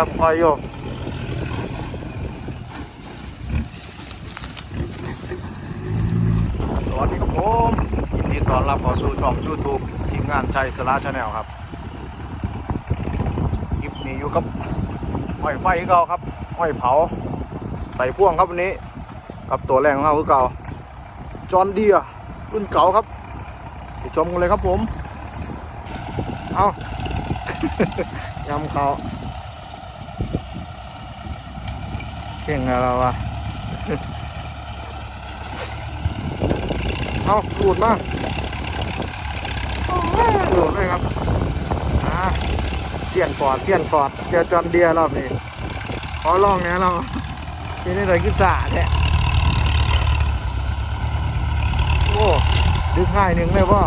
ครับคอยโยกสวัสดีครับผมยินดีต้อนรับเข้าสู่ช่อง YouTube ทีมงานชัยสละชาแนลครับ คลิปนี้อยู่กับห้อยไฟเก่าครับห้อยเผา ใส่พ่วงครับวันนี้ กับตัวแรงของเราคือเก่า จอห์นเดียรุ่นเก่าครับไปชมกันเลยครับผม เอายำเขา เก่งอะไรวะเอาหลุดมาหลุดเลยครับอ่าเปลี่ยนฟอร์ดเปลี่ยนฟอร์ดเจอจอห์นเดียร์รอบนี้ขอลองเนี้ยเราทีนี้เลยกิสาแท้โอ้ดึกง่ายหนึ่งเลยว่า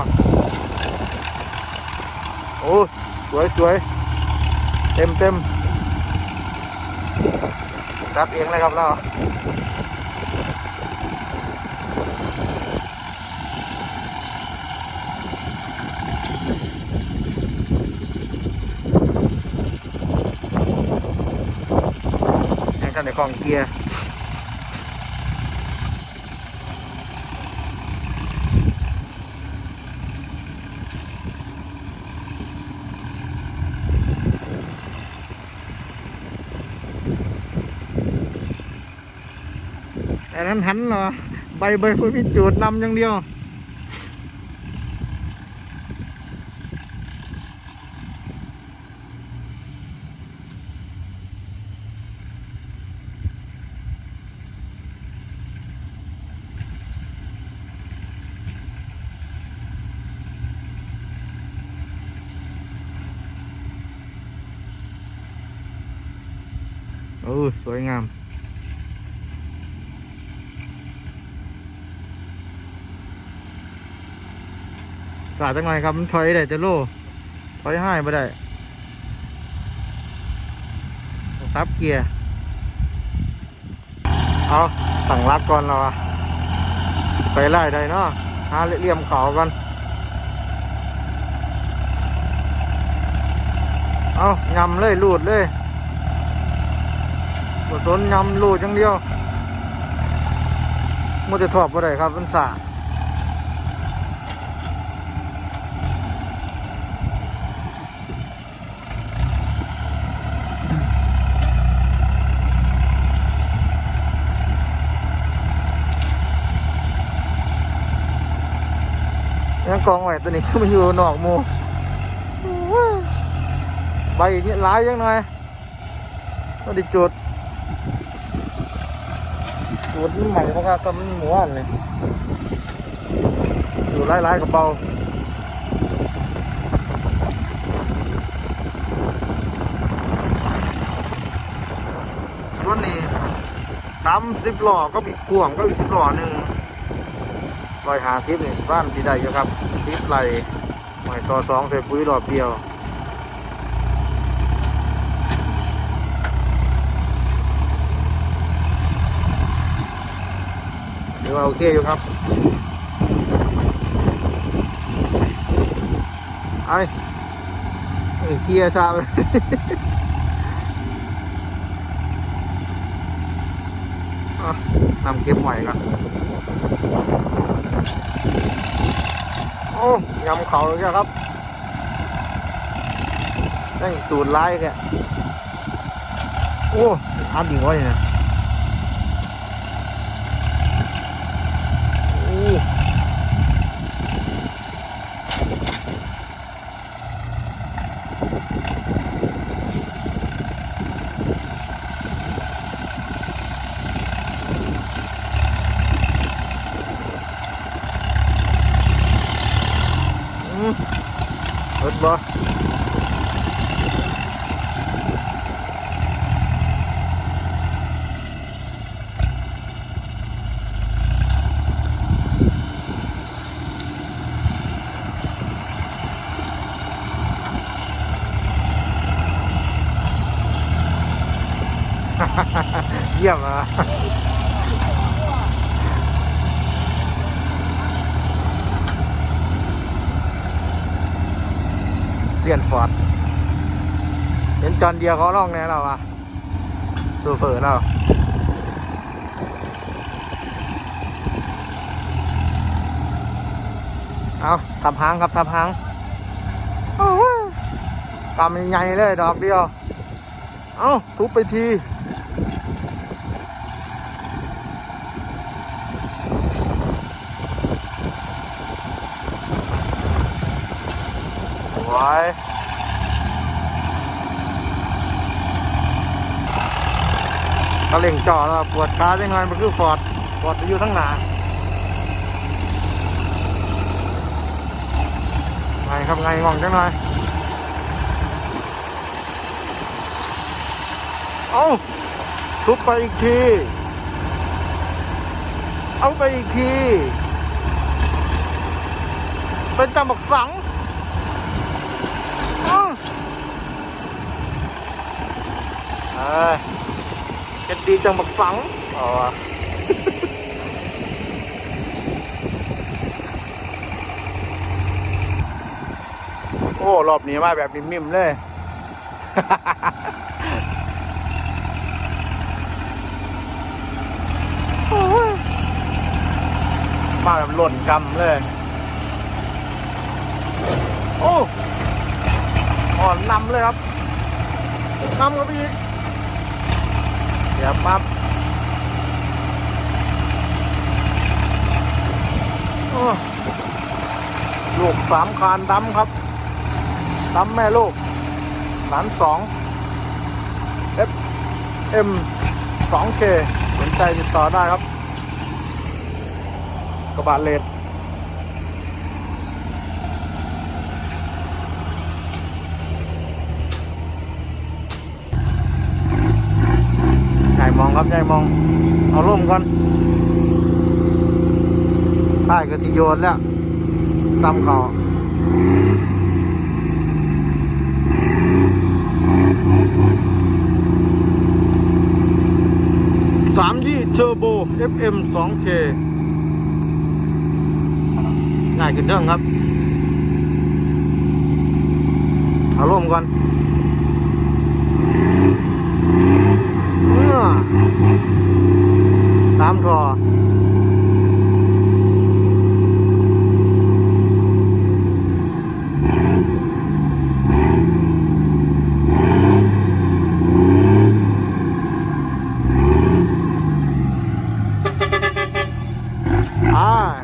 โอ้ สวยสวยเต็มเต็ม จัดเองเลยครับเรายังกันในกองเกียร์ มันหันเหรอใบใบพวกนี้จูดนำอย่างเดียวเออสวยงาม กาดจังไงครับ มันถอยได้จะโลถอยให้ไม่ได้ซับเกียร์ เอาตั้งรักก่อนเราอะไปไล่ได้เนาะหาเลี่ยมเขากัน เอายำเลยลูดเลยบสนยำลูดจังเดียวมันจะถอดบ่ได้ครับมันสายัง กองไว้ตัวนี้คือมันอยู่นอกมูโอ้ยใบนี่หลายยังไงก็ได้จุดจุดมันใหม่มากก็มันหมูอันเลยอยู่หลายๆกับเบาส่วนนี้สามสิบหล้อก็มีพ่วงก็อีกสิบหล้อหนึ่งร้อยหาสิบนี่บ้านที่ได้อยู่ครับ ไหลหอยต่อสองใส่ปุ๋ยรอบเดียวเดี๋ยวาโอเคอยู่ครับไอ้ไอ้เคียซาไปนำเก็บหอยก่อน โอ้ยำเขาเลยครับได้สูตรไล่แกโอ้อัดดีกวะเนี่ยโอ้ อืมรถบ่เยี่ยมอะ ซียนฟอร์ดเห็นจอนเดียวเขาล่องแน่เราอะซูเฟอร์เราเอาทำหางครับทำหางทำใหญ่ๆเลยดอกเดียว เอาทุบไปที ไว้กระเล่งจ่อแล้วปวดขาจังไงมันคือฟอดฟอดจะอยู่ทั้งหนาไงครับไงงองจังหน่อยเอาทุบไปอีกที เอาไปอีกที เป็นจำบักสัง อ้าวเอ้ยเจ็ดดีจังบักสังอ๋อโอ้ รอบนี้มาแบบนิ่มๆเลย มาแบบหล่นกำเลย โอ้ อ่อนนำเลยครับนำครับพี่ ดี๋ยวปั๊บลูกสามคานดำครับดำแม่ลูกหลานสอง F M 2 K สนใจติดต่อได้ครับ กระบะเลด ใหญ่มองครับใหญ่มอง เอาร่มก่อนใต้ก็สิโยนแล้วตำเขาสามยี่เทอร์โบ FM 2 K ง่ายขึ้นเรื่องครับ เอาร่มก่อน เมื่อสามทอ อ่า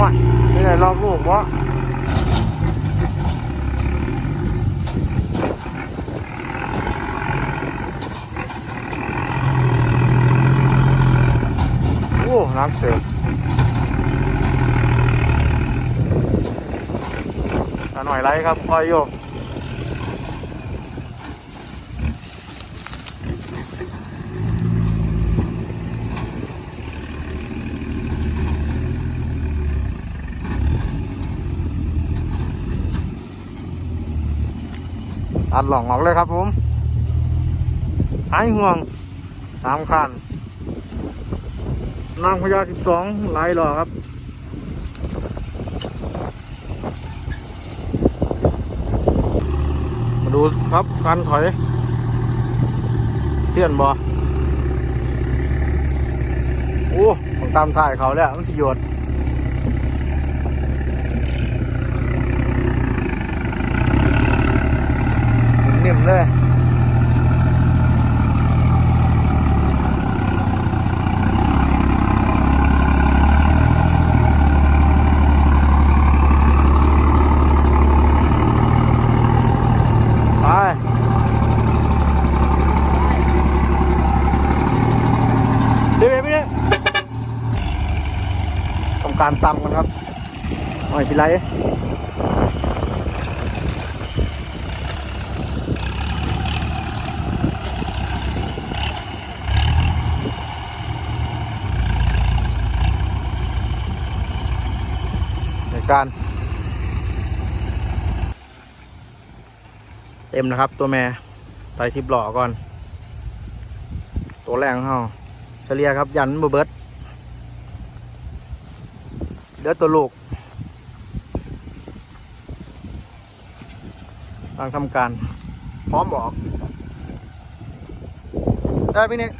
ว่าไม่ได้ลอกลูกวะโอ้นักเติบอะ หน่อยไรครับคอยโยกตัดหล่องออกเลยครับผมหายห่วงสามคันนางพญาสิบสองไหลหล่อครับ มาดูครับคันถอยเสียนบอโอ้ต้องตามสายเขาแล้วมันสิโยดนิ่มเลยไปเดี๋ยวไปเนี่ยต้อง การตำกันครับหน่อยสิไรในการเต็มนะครับตัวแม่ไต่สิบหล่อก่อน ตัวแรงเฮาเฉลี่ยครับยันบเบิด เดี๋ยวตัวลูกกำลังทำการ พร้อมบอก ได้ไหมเนี่ย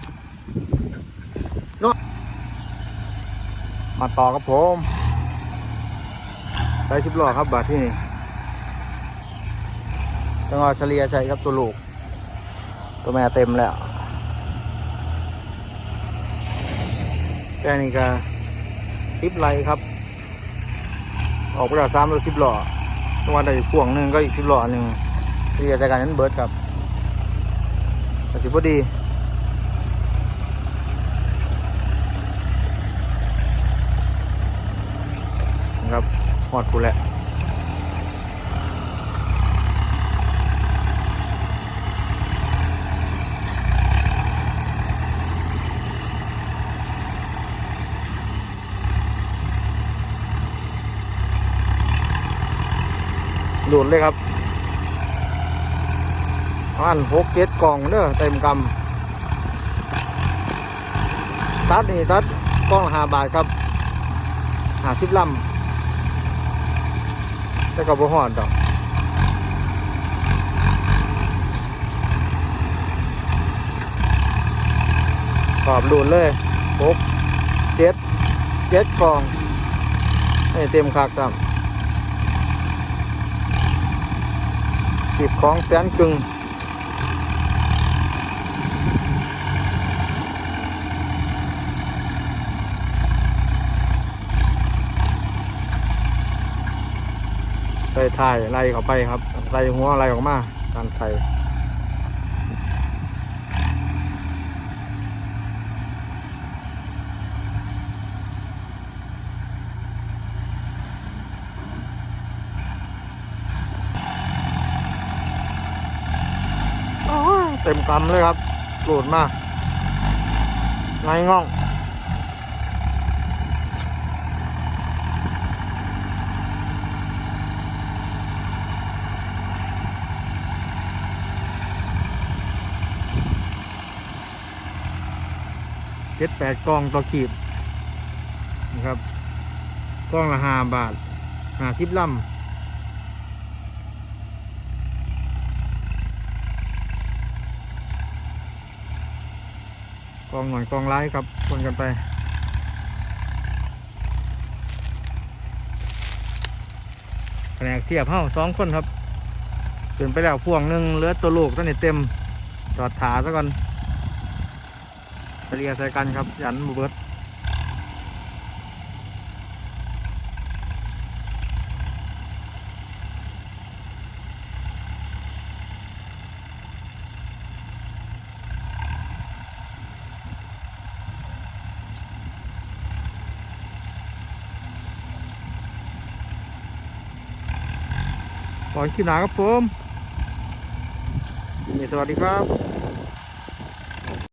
นวดมาต่อครับผมใส่สิบหล่อครับบาทที่นี่จังหวะเฉลี่ยใช้ครับตัวลูก ตัวแม่เต็มแล้วแค่นี้ก็สิบไลครับ ออกไปแล้วสามรือสิบหล่อจังหวะใดพ่วงหนึ่งก็อีกสิบหล่อหนึ่งเรียใช้การนั้นเบิร์ดครับแต่สิบพอดีครับหอดกูแหละ โดดเลยครับอันหกเจ็ดกล่องเด้อเต็มกำตัดนี่ตัดกล้องหาบาทครับหาสิบลำแต่ก็บ่ฮอดดอกขอบดูนเลยหกเจ็ดเจ็ดกล่องให้เต็มคักครับ สิบของแสนกึ่งใส่ถ่ายไล่เข้าไปครับใส่หัวไล่ออกมาการใส่ ต็มกำเลยครับโหลดมากไงง่องเจ็ดแปดกล่องต่อขีดนะครับกล่องละห้าบาทห้าสิบลำ กองหน่อยกองไร้ายครับคนกันไปแผนกเทียบเฮ้าสองคนครับเปลี่ยนไปแล้วพ่วงหนึ่งเลือตัวลูกตั้งแต่เต็มจอดถาซะก่อนเฉลี่ยใส่กันครับ ยันบเบิดข อขี้หนาครับผมนี่สวัสดีครับ